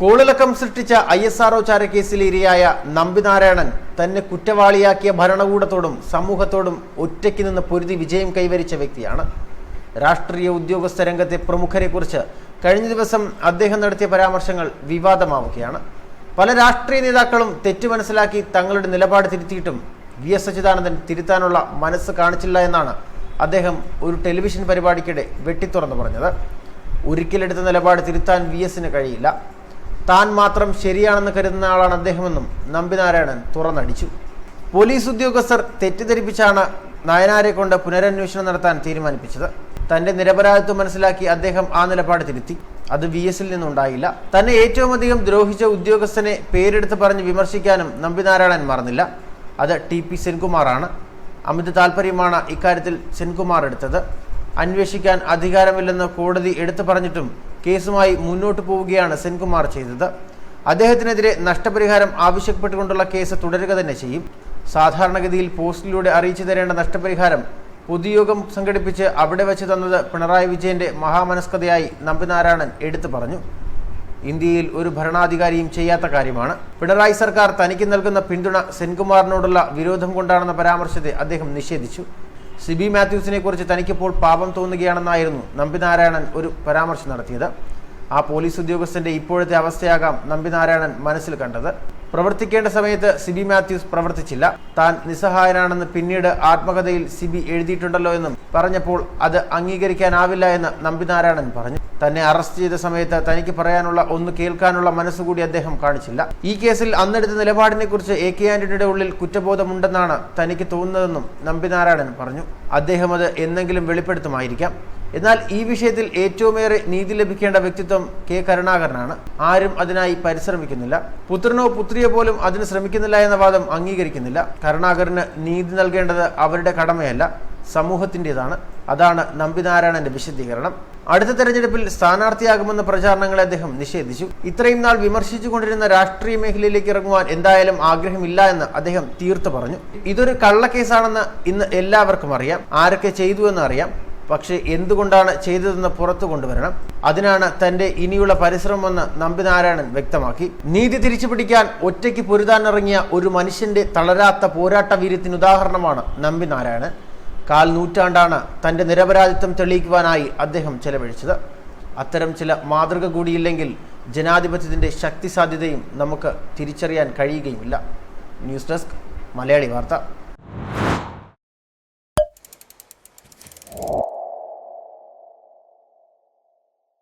കോളിളക്കം സൃഷ്ടിച്ച I S R O ചാരക്കേസിൽ ഇരയായ നമ്പിനാരായണൻ തന്നെ കുറ്റവാളിയാക്കിയ ഭരണകൂടത്തോടും സമൂഹത്തോടും ഒറ്റയ്ക്ക് നിന്ന് പൊരുതി വിജയം കൈവരിച്ച വ്യക്തിയാണ്. രാഷ്ട്രീയ ഉദ്യോഗസ്ഥ രംഗത്തെ പ്രമുഖരെക്കുറിച്ച് കഴിഞ്ഞ ദിവസം അദ്ദേഹം നടത്തിയ പരാമർശങ്ങൾ വിവാദമാവുകയാണ്. പല രാഷ്ട്രീയ നേതാക്കളും തെറ്റ് മനസ്സിലാക്കി തങ്ങളുടെ നിലപാട് തിരുത്തിയിട്ടും വി എസ് അച്യുതാനന്ദൻ തിരുത്താനുള്ള മനസ്സ് കാണിച്ചില്ല എന്നാണ് അദ്ദേഹം ഒരു ടെലിവിഷൻ പരിപാടിക്കിടെ വെട്ടിത്തുറന്നു പറഞ്ഞത്. ഒരിക്കലെടുത്ത നിലപാട് തിരുത്താൻ വി എസിന് കഴിയില്ല. താൻ മാത്രം ശരിയാണെന്ന് കരുതുന്ന ആളാണ് അദ്ദേഹമെന്നും നമ്പിനാരായണൻ തുറന്നടിച്ചു. പോലീസ് ഉദ്യോഗസ്ഥർ തെറ്റിദ്ധരിപ്പിച്ചാണ് നയനാരെ കൊണ്ട് പുനരന്വേഷണം നടത്താൻ തീരുമാനിപ്പിച്ചത്. തന്റെ നിരപരാധിത്വം മനസ്സിലാക്കി അദ്ദേഹം ആ നിലപാട് തിരുത്തി. അത് വി എസിൽ നിന്നുണ്ടായില്ല. തന്നെ ഏറ്റവും അധികം ദ്രോഹിച്ച ഉദ്യോഗസ്ഥനെ പേരെടുത്ത് പറഞ്ഞ് വിമർശിക്കാനും നമ്പിനാരായണൻ മറന്നില്ല. അത് ടി പി സെൻകുമാറാണ്. അമിത താല്പര്യമാണ് ഇക്കാര്യത്തിൽ സെൻകുമാർ എടുത്തത്. അന്വേഷിക്കാൻ അധികാരമില്ലെന്ന് കോടതി എടുത്തു പറഞ്ഞിട്ടും കേസുമായി മുന്നോട്ട് പോവുകയാണ് സെൻകുമാർ ചെയ്തത്. അദ്ദേഹത്തിനെതിരെ നഷ്ടപരിഹാരം ആവശ്യപ്പെട്ടുകൊണ്ടുള്ള കേസ് തുടരുക തന്നെ ചെയ്യും. സാധാരണഗതിയിൽ പോസ്റ്റിലൂടെ അറിയിച്ചു തരേണ്ട നഷ്ടപരിഹാരം പൊതുയോഗം സംഘടിപ്പിച്ച് അവിടെ വെച്ച് തന്നത് പിണറായി വിജയന്റെ മഹാമനസ്കതയായി നമ്പിനാരായണൻ എടുത്തു പറഞ്ഞു. ഇന്ത്യയിൽ ഒരു ഭരണാധികാരിയും ചെയ്യാത്ത കാര്യമാണ്. പിണറായി സർക്കാർ തനിക്ക് നൽകുന്ന പിന്തുണ സെൻകുമാറിനോടുള്ള വിരോധം കൊണ്ടാണെന്ന പരാമർശത്തെ അദ്ദേഹം നിഷേധിച്ചു. സിബി മാത്യൂസിനെ കുറിച്ച് തനിക്കിപ്പോൾ പാപം തോന്നുകയാണെന്നായിരുന്നു നമ്പിനാരായണൻ ഒരു പരാമർശം നടത്തിയത്. ആ പോലീസ് ഉദ്യോഗസ്ഥന്റെ ഇപ്പോഴത്തെ അവസ്ഥയാകാം നമ്പിനാരായണൻ മനസ്സിൽ കണ്ടത്. പ്രവർത്തിക്കേണ്ട സമയത്ത് സിബി മാത്യൂസ് പ്രവർത്തിച്ചില്ല. താൻ നിസ്സഹായനാണെന്ന് പിന്നീട് ആത്മകഥയിൽ സിബി എഴുതിയിട്ടുണ്ടല്ലോ എന്നും പറഞ്ഞപ്പോൾ അത് അംഗീകരിക്കാനാവില്ല എന്ന് നമ്പിനാരായണൻ പറഞ്ഞു. തന്നെ അറസ്റ്റ് ചെയ്ത സമയത്ത് തനിക്ക് പറയാനുള്ള ഒന്ന് കേൾക്കാനുള്ള മനസ്സുകൂടി അദ്ദേഹം കാണിച്ചില്ല. ഈ കേസിൽ അന്നെടുത്ത നിലപാടിനെ കുറിച്ച് എ കെ ആന്റണിയുടെ ഉള്ളിൽ കുറ്റബോധമുണ്ടെന്നാണ് തനിക്ക് തോന്നുന്നതെന്നും നമ്പിനാരായണൻ പറഞ്ഞു. അദ്ദേഹം അത് എന്നെങ്കിലും വെളിപ്പെടുത്തുമായിരിക്കാം. എന്നാൽ ഈ വിഷയത്തിൽ ഏറ്റവുമേറെ നീതി ലഭിക്കേണ്ട വ്യക്തിത്വം കെ കരുണാകരനാണ്. ആരും അതിനായി പരിശ്രമിക്കുന്നില്ല. പുത്രനോ പുത്രിയോ പോലും അതിന് ശ്രമിക്കുന്നില്ല എന്ന വാദം അംഗീകരിക്കുന്നില്ല. കരുണാകരന് നീതി നൽകേണ്ടത് അവരുടെ കടമയല്ല സമൂഹത്തിന്റെതാണ്. അതാണ് നമ്പിനാരായണന്റെ വിശദീകരണം. അടുത്ത തെരഞ്ഞെടുപ്പിൽ സ്ഥാനാർത്ഥിയാകുമെന്ന പ്രചാരണങ്ങളെ അദ്ദേഹം നിഷേധിച്ചു. ഇത്രയും നാൾ വിമർശിച്ചുകൊണ്ടിരുന്ന രാഷ്ട്രീയ മേഖലയിലേക്ക് ഇറങ്ങുവാൻ എന്തായാലും ആഗ്രഹമില്ല എന്ന് അദ്ദേഹം തീർത്തു പറഞ്ഞു. ഇതൊരു കള്ളക്കേസാണെന്ന് ഇന്ന് എല്ലാവർക്കും അറിയാം. ആരൊക്കെ ചെയ്തു എന്ന് അറിയാം. പക്ഷേ എന്തുകൊണ്ടാണ് ചെയ്തതെന്ന് പുറത്തു കൊണ്ടുവരണം. അതിനാണ് തന്റെ ഇനിയുള്ള പരിശ്രമമെന്ന് നമ്പിനാരായണൻ വ്യക്തമാക്കി. നീതി തിരിച്ചുപിടിക്കാൻ ഒറ്റയ്ക്ക് പൊരുതാനിറങ്ങിയ ഒരു മനുഷ്യന്റെ തളരാത്ത പോരാട്ട വീര്യത്തിന് ഉദാഹരണമാണ് നമ്പിനാരായണൻ. കാൽ നൂറ്റാണ്ടാണ് തന്റെ നിരപരാധിത്വം തെളിയിക്കുവാനായി അദ്ദേഹം ചെലവഴിച്ചത്. അത്തരം ചില മാതൃക കൂടിയില്ലെങ്കിൽ ജനാധിപത്യത്തിന്റെ ശക്തി സാധ്യതയും നമുക്ക് തിരിച്ചറിയാൻ കഴിയുകയുമില്ല. ന്യൂസ് ഡെസ്ക് മലയാളി വാർത്ത.